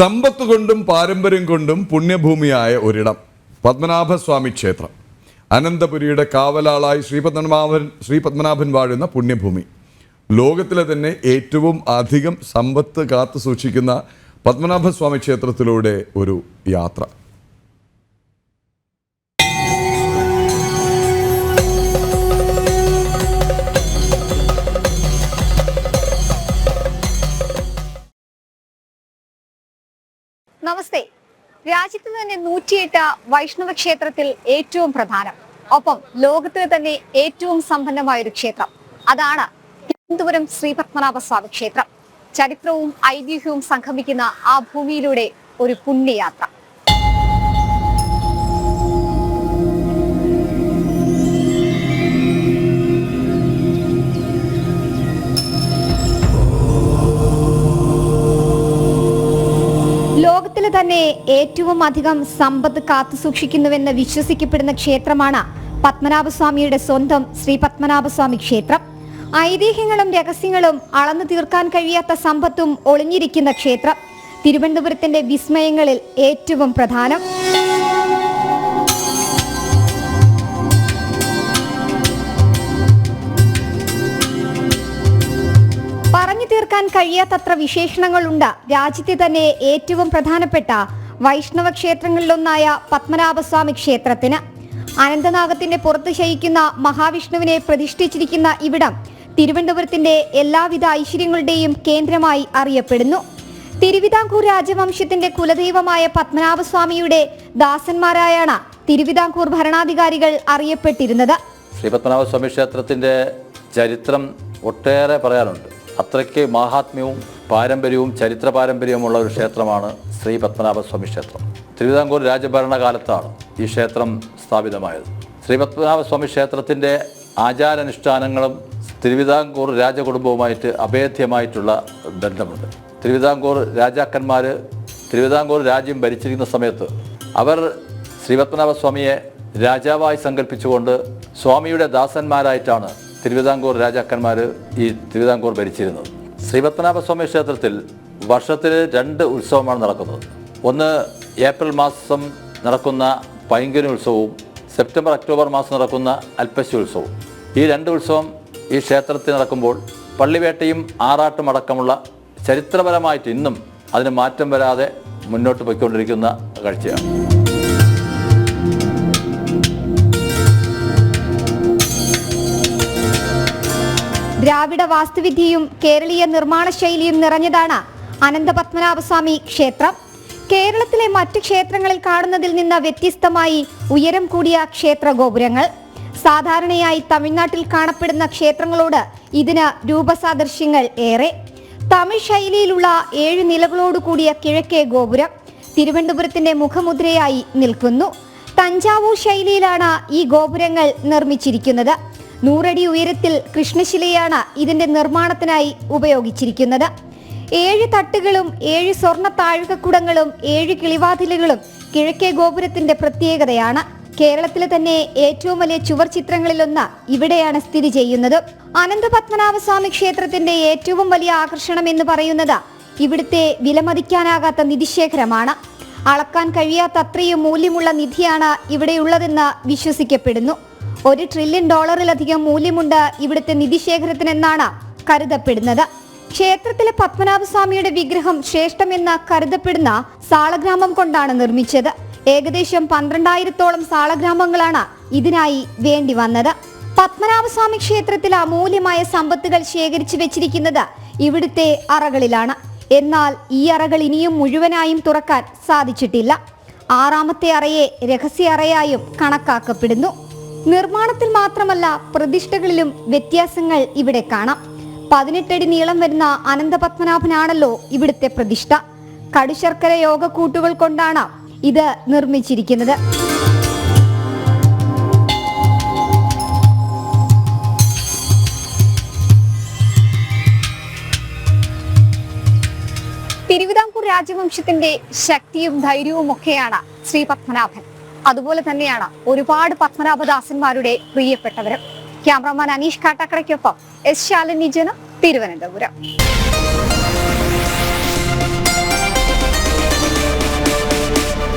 സമ്പത്ത് കൊണ്ടും പാരമ്പര്യം കൊണ്ടും പുണ്യഭൂമിയായ ഒരിടം പത്മനാഭസ്വാമി ക്ഷേത്രം. അനന്തപുരിയുടെ കാവലാളായി ശ്രീ പത്മനാഭൻ ശ്രീ പത്മനാഭൻ വാഴുന്ന പുണ്യഭൂമി. ലോകത്തിലെ തന്നെ ഏറ്റവും അധികം സമ്പത്ത് കാത്തു സൂക്ഷിക്കുന്ന പത്മനാഭസ്വാമി ക്ഷേത്രത്തിലൂടെ ഒരു യാത്ര. നമസ്തേ. രാജ്യത്ത് തന്നെ നൂറ്റിയെട്ട് വൈഷ്ണവ ക്ഷേത്രത്തിൽ ഏറ്റവും പ്രധാനം. ഒപ്പം ലോകത്തിലെ തന്നെ ഏറ്റവും സമ്പന്നമായ ഒരു ക്ഷേത്രം. അതാണ് തിരുവനന്തപുരം ശ്രീ ക്ഷേത്രം. ചരിത്രവും ഐതിഹ്യവും സംഗമിക്കുന്ന ആ ഭൂമിയിലൂടെ ഒരു പുണ്യയാത്ര. ലോകത്തിലെ തന്നെ ഏറ്റവും അധികം സമ്പത്ത് കാത്തു സൂക്ഷിക്കുന്നുവെന്ന് വിശ്വസിക്കപ്പെടുന്ന ക്ഷേത്രമാണ് പത്മനാഭസ്വാമിയുടെ സ്വന്തം ശ്രീ പത്മനാഭസ്വാമി ക്ഷേത്രം. ഐതിഹ്യങ്ങളും രഹസ്യങ്ങളും അളന്നു തീർക്കാൻ കഴിയാത്ത സമ്പത്തും ഒളിഞ്ഞിരിക്കുന്ന ക്ഷേത്രം. തിരുവനന്തപുരത്തിന്റെ വിസ്മയങ്ങളിൽ ഏറ്റവും പ്രധാനം. തീർക്കാൻ കഴിയാത്തത്ര വിശേഷണങ്ങളുണ്ട്. രാജ്യത്തെ തന്നെ ഏറ്റവും പ്രധാനപ്പെട്ട വൈഷ്ണവ ക്ഷേത്രങ്ങളിലൊന്നായ പത്മനാഭസ്വാമി ക്ഷേത്രത്തിന്. അനന്തനാഗത്തിന്റെ പുറത്ത് ശയിക്കുന്ന മഹാവിഷ്ണുവിനെ പ്രതിഷ്ഠിച്ചിരിക്കുന്ന ഇവിടം തിരുവനന്തപുരത്തിന്റെ എല്ലാവിധ ഐശ്വര്യങ്ങളുടെയും കേന്ദ്രമായി അറിയപ്പെടുന്നു. തിരുവിതാംകൂർ രാജവംശത്തിന്റെ കുലദൈവമായ പത്മനാഭസ്വാമിയുടെ ദാസന്മാരായാണ് തിരുവിതാംകൂർ ഭരണാധികാരികൾ അറിയപ്പെട്ടിരുന്നത്. ശ്രീ പത്മനാഭസ്വാമി ക്ഷേത്രത്തിന്റെ ചരിത്രം ഒട്ടേറെ പറയാനുണ്ട്. അത്രയ്ക്ക് മാഹാത്മ്യവും പാരമ്പര്യവും ചരിത്ര പാരമ്പര്യവുമുള്ള ഒരു ക്ഷേത്രമാണ് ശ്രീ പത്മനാഭസ്വാമി ക്ഷേത്രം. തിരുവിതാംകൂർ രാജഭരണകാലത്താണ് ഈ ക്ഷേത്രം സ്ഥാപിതമായത്. ശ്രീ പത്മനാഭസ്വാമി ക്ഷേത്രത്തിന്റെ ആചാരാനുഷ്ഠാനങ്ങളും തിരുവിതാംകൂർ രാജകുടുംബവുമായിട്ട് അഭേദ്യമായിട്ടുള്ള ബന്ധമുണ്ട്. തിരുവിതാംകൂർ രാജാക്കന്മാർ തിരുവിതാംകൂർ രാജ്യം ഭരിച്ചിരിക്കുന്ന സമയത്ത് അവർ ശ്രീപത്മനാഭസ്വാമിയെ രാജാവായി സങ്കല്പിച്ചുകൊണ്ട് സ്വാമിയുടെ ദാസന്മാരായിട്ടാണ് തിരുവിതാംകൂർ രാജാക്കന്മാർ ഈ തിരുവിതാംകൂർ ഭരിച്ചിരുന്നത്. ശ്രീപത്മനാഭസ്വാമി ക്ഷേത്രത്തിൽ വർഷത്തിൽ രണ്ട് ഉത്സവമാണ് നടക്കുന്നത്. ഒന്ന് ഏപ്രിൽ മാസം നടക്കുന്ന പൈങ്കുനി ഉത്സവവും സെപ്റ്റംബർ ഒക്ടോബർ മാസം നടക്കുന്ന അൽപ്പശി ഉത്സവവും. ഈ രണ്ട് ഉത്സവം ഈ ക്ഷേത്രത്തിൽ നടക്കുമ്പോൾ പള്ളിവേട്ടയും ആറാട്ടും അടക്കമുള്ള ചരിത്രപരമായിട്ട് ഇന്നും അതിന് മാറ്റം വരാതെ മുന്നോട്ട് പോയിക്കൊണ്ടിരിക്കുന്ന കാഴ്ചയാണ്. ദ്രാവിഡ വാസ്തുവിദ്യയും കേരളീയ നിർമ്മാണ ശൈലിയും നിറഞ്ഞതാണ് അനന്തപത്മനാഭസ്വാമി ക്ഷേത്രം. കേരളത്തിലെ മറ്റു ക്ഷേത്രങ്ങളിൽ കാണുന്നതിൽ നിന്ന് വ്യത്യസ്തമായി ഉയരം കൂടിയ ക്ഷേത്ര ഗോപുരങ്ങൾ. സാധാരണയായി തമിഴ്നാട്ടിൽ കാണപ്പെടുന്ന ക്ഷേത്രങ്ങളോട് ഇതിന് രൂപസാദൃശ്യങ്ങൾ ഏറെ. തമിഴ് ശൈലിയിലുള്ള ഏഴ് നിലകളോട് കൂടിയ കിഴക്കേ ഗോപുരം തിരുവനന്തപുരത്തിന്റെ മുഖമുദ്രയായി നിൽക്കുന്നു. തഞ്ചാവൂർ ശൈലിയിലാണ് ഈ ഗോപുരങ്ങൾ നിർമ്മിച്ചിരിക്കുന്നത്. നൂറടി ഉയരത്തിൽ കൃഷ്ണശിലയാണ് ഇതിന്റെ നിർമ്മാണത്തിനായി ഉപയോഗിച്ചിരിക്കുന്നത്. ഏഴ് തട്ടുകളും ഏഴ് സ്വർണ താഴ്കക്കുടങ്ങളും ഏഴ് കിളിവാതിലുകളും കിഴക്കേ ഗോപുരത്തിന്റെ പ്രത്യേകതയാണ്. കേരളത്തിലെ തന്നെ ഏറ്റവും വലിയ ചുവർ ചിത്രങ്ങളിലൊന്ന് ഇവിടെയാണ് സ്ഥിതി ചെയ്യുന്നത്. അനന്തപത്മനാഭസ്വാമി ക്ഷേത്രത്തിന്റെ ഏറ്റവും വലിയ ആകർഷണം എന്ന് പറയുന്നത് ഇവിടുത്തെ വിലമതിക്കാനാകാത്ത നിധിശേഖരമാണ്. അളക്കാൻ കഴിയാത്ത അത്രയും മൂല്യമുള്ള നിധിയാണ് ഇവിടെയുള്ളതെന്ന് വിശ്വസിക്കപ്പെടുന്നു. ഒരു ട്രില്യൺ ഡോളറിലധികം മൂല്യമുണ്ട് ഇവിടുത്തെ നിധിശേഖരത്തിനെന്നാണ് കരുതപ്പെടുന്നത്. ക്ഷേത്രത്തിലെ പത്മനാഭസ്വാമിയുടെ വിഗ്രഹം ശ്രേഷ്ഠമെന്ന് കരുതപ്പെടുന്ന സാളഗ്രാമം കൊണ്ടാണ് നിർമ്മിച്ചത്. ഏകദേശം പന്ത്രണ്ടായിരത്തോളം സാളഗ്രാമങ്ങളാണ് ഇതിനായി വേണ്ടി വന്നത്. പത്മനാഭസ്വാമി ക്ഷേത്രത്തിൽ അമൂല്യമായ സമ്പത്തുകൾ ശേഖരിച്ചു വെച്ചിരിക്കുന്നത് ഇവിടുത്തെ അറകളിലാണ്. എന്നാൽ ഈ അറകൾ ഇനിയും മുഴുവനായും തുറക്കാൻ സാധിച്ചിട്ടില്ല. ആറാമത്തെ അറയെ രഹസ്യ അറയായും കണക്കാക്കപ്പെടുന്നു. നിർമ്മാണത്തിൽ മാത്രമല്ല പ്രതിഷ്ഠകളിലും വ്യത്യാസങ്ങൾ ഇവിടെ കാണാം. പതിനെട്ടടി നീളം വരുന്ന അനന്തപത്മനാഭനാണല്ലോ ഇവിടുത്തെ പ്രതിഷ്ഠ. കടുശർക്കര യോഗക്കൂട്ടുകൾ കൊണ്ടാണ് ഇത് നിർമ്മിച്ചിരിക്കുന്നത്. തിരുവിതാംകൂർ രാജവംശത്തിന്റെ ശക്തിയും ധൈര്യവും ഒക്കെയാണ് ശ്രീ പത്മനാഭൻ അതുപോലെ തന്നെയാണ് ഒരുപാട് പത്മനാഭദാസന്മാരുടെ പ്രിയപ്പെട്ടവരും. ക്യാമറമാൻ അനീഷ് കാട്ടാക്കടയ്ക്കൊപ്പം എസ് ശാലിനി ജനം തിരുവനന്തപുരം.